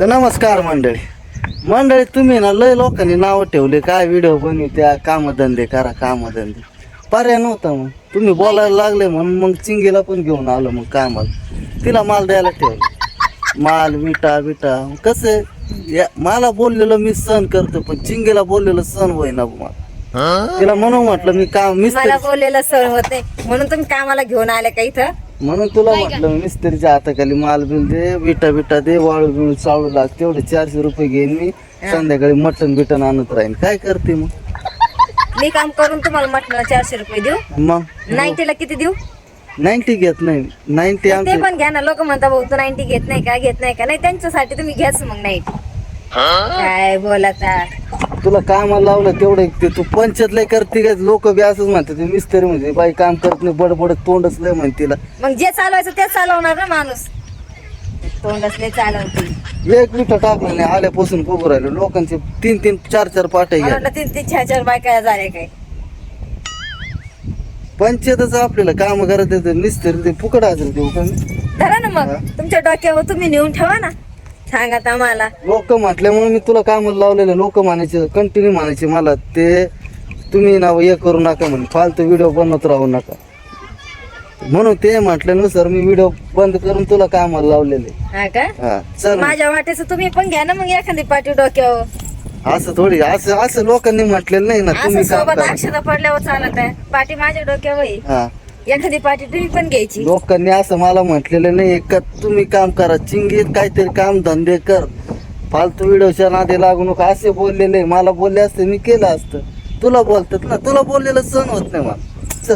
तर नमस्कार मंडळी. मंडळी तुम्ही ना लय लोकांनी नावं ठेवले. काय व्हिडिओ बनवित्या? कामधंदे करा कामधंदे. पर्याय नव्हता मग. तुम्ही बोलायला लागले म्हणून मग चिंगीला पण घेऊन आलो मग कामाला. तिला माल द्यायला ठेवलं. माल विटा बिटा. कसं या- मला बोललेलं मी सहन करतो पण चिंगीला बोललेलं सहन होईना मला. तिला म्हणून म्हटलं मी काम मला बोललेलं सण होत म्हणून तुम्ही कामाला घेऊन आले का इथं? म्हणून तुला म्हटलं मिस्त्रीच्या हाताखाली माल बिल दे विटा बिटा दे वाळू बिळू चाळू लाग तेवढे चारशे रुपये घेईन मी. संध्याकाळी मटन बिटन आणत राहीन. काय करते मग? मी काम करून तुम्हाला म्हटलं चारशे रुपये देऊ. मग? नाईन्टीला किती देऊ? नाईन्टी घेत नाही. नाईन्टी ते आमचे पण घ्या ना. लोक म्हणता भाऊ तू नाईन्टी घेत नाही का? घेत नाही का? नाही त्यांच्यासाठी तुम्ही घ्याच मग नाईन्टी. काय बोलाता तुला कामाला लावलं तेवढं ते तू पंचायत लय करते काय लोक बी असंच म्हणतात ते मिस्त्री म्हणजे बाई काम करत नाही बडबड तोंडच लय म्हणते तिला. मग जे चालवायचं तेच चालवणार ना माणूस. तोंडच एक मिनिट टाकलं नाही आल्यापासून बघू राहिलो. लोकांचे तीन तीन चार चार पाटे मला घ्या वाटलं तीन तीन चार चार बायका झाल्या काय. पंचायतच आपल्याला काम करत मिस्त्री ते फुकट हजर देऊ का धरा ना मग. तुमच्या डोक्यावर तुम्ही नेऊन ठेवा ना. सांगा आम्हाला लोक म्हटल्यामुळे मी तुला काम लावलेलं लोक म्हणायचे कंटिन्यू म्हणायचे मला ते तुम्ही ना हे करू नका म्हणे फालतू व्हिडिओ बनवत राहू नका. म्हणून ते म्हटल्यानुसार मी व्हिडिओ बंद करून तुला कामाला लावलेले हा का? हा चल माझ्या वाटेचं तुम्ही पण घ्या ना मग एखादी पाठी डोक्यावर. असं थोडी असं असं लोकांनी म्हटलेलं नाही ना असं तुम्ही सोबत पडल्यावर चालत आहे. पाठी माझ्या डोक्यावर आहे. हा. एखादी पार्टी तुम्ही पण घ्यायची. लोकांनी असं मला म्हटलेलं नाही का तुम्ही काम करा चिंगीत काहीतरी काम धंदे कर. फालतू व्हिडिओच्या नादी लागू नका असे बोललेले. मला बोलले असते मी केलं असतं. तुला बोलतात ना तुला बोललेलं सण होत नाही मला. चल.